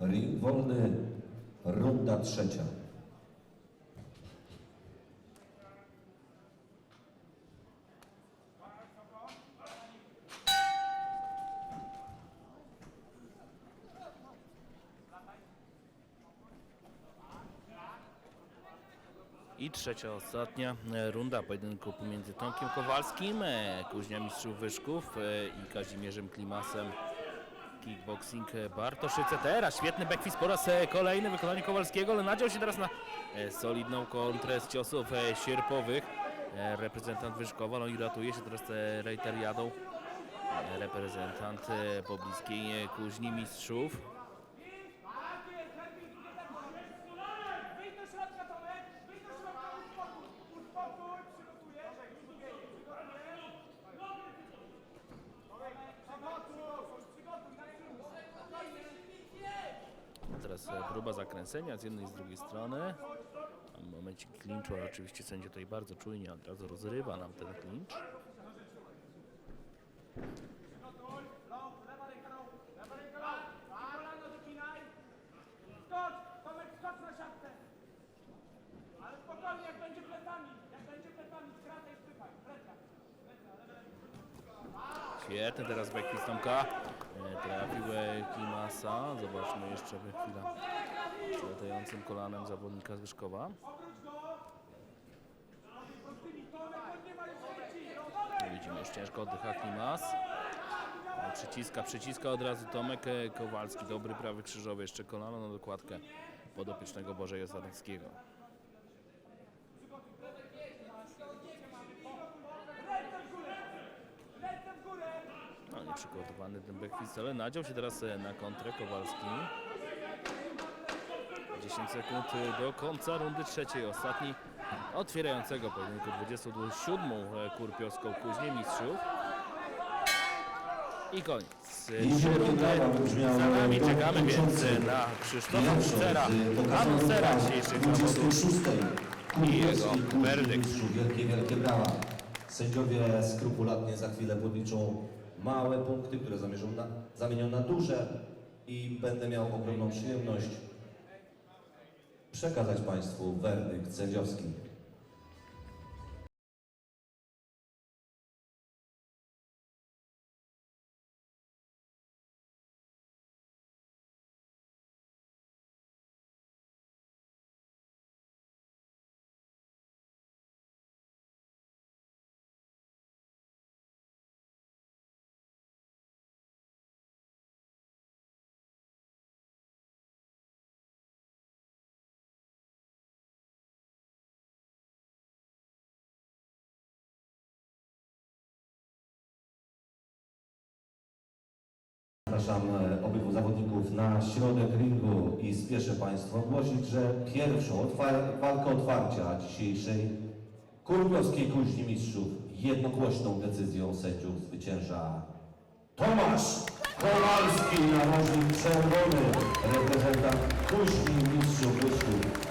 Ring wolny, runda trzecia. I trzecia, ostatnia e, runda pojedynku pomiędzy Tomkiem Kowalskim, e, kuźnia mistrzów Wyszków e, i Kazimierzem Klimasem. Kickboxing e, Bartoszyce. Teraz świetny backfist po raz e, kolejny w wykonaniu Kowalskiego, ale nadział się teraz na e, solidną kontrę z ciosów sierpowych. Reprezentant Wyszkowa, no i ratuje się teraz rejteriadą. Reprezentant pobliskiej kuźni mistrzów. Teraz e, próba zakręcenia z jednej i z drugiej strony. W momencie klinczu, ale oczywiście sędzia tutaj bardzo czujnie od razu rozrywa nam ten klincz. Świetny teraz backfist Tomka. E, Trafił e, Klimasa. Zobaczmy jeszcze chwila przelatającym kolanem zawodnika z Wyszkowa. Obróć go. Prostymi, Tomek, on nie ma już chęci. Widzimy już ciężko oddycha Klimas. E, Przyciska, przyciska od razu Tomek e, Kowalski. Dobry prawy krzyżowy. Jeszcze kolano na dokładkę podopiecznego Bożeja Zarnickiego. Nieprzygotowany ten backfist, ale nadział się teraz e, na kontrę Kowalski. 10 sekund e, do końca rundy trzeciej, ostatni otwierającego pojedynku 27 e, kurpiowską kuźnię mistrzów. I koniec. Trzy rundy za nami, czekamy więc na Krzysztofa Kucera, anonsera dzisiejszych zawodów. 26. I jego werdykt. Wielkie, wielkie brawa. Sędziowie skrupulatnie za chwilę podliczą małe punkty, które na, zamienią na duże i będę miał ogromną przyjemność przekazać Państwu werdykt sędziowski. Zapraszam e, obydwu zawodników na środek ringu i spieszę Państwu ogłosić, że pierwszą otwar- walkę otwarcia dzisiejszej Kurpiowskiej Kuźni Mistrzów jednogłośną decyzją sędziów zwycięża Tomasz Kowalski, narożnik czerwony, reprezentant Kuźni Mistrzów Wyszków.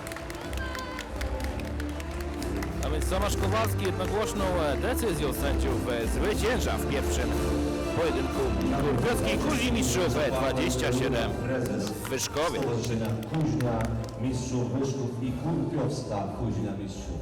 A więc Tomasz Kowalski jednogłośną e, decyzją sędziów e, zwycięża w pierwszym pojedynku kurpiowskiej kuźni mistrzów e, 27 Prezes w Wyszkowie. Kuźnia Mistrzów Wyszków i Kurpiowska Kuźnia Mistrzów.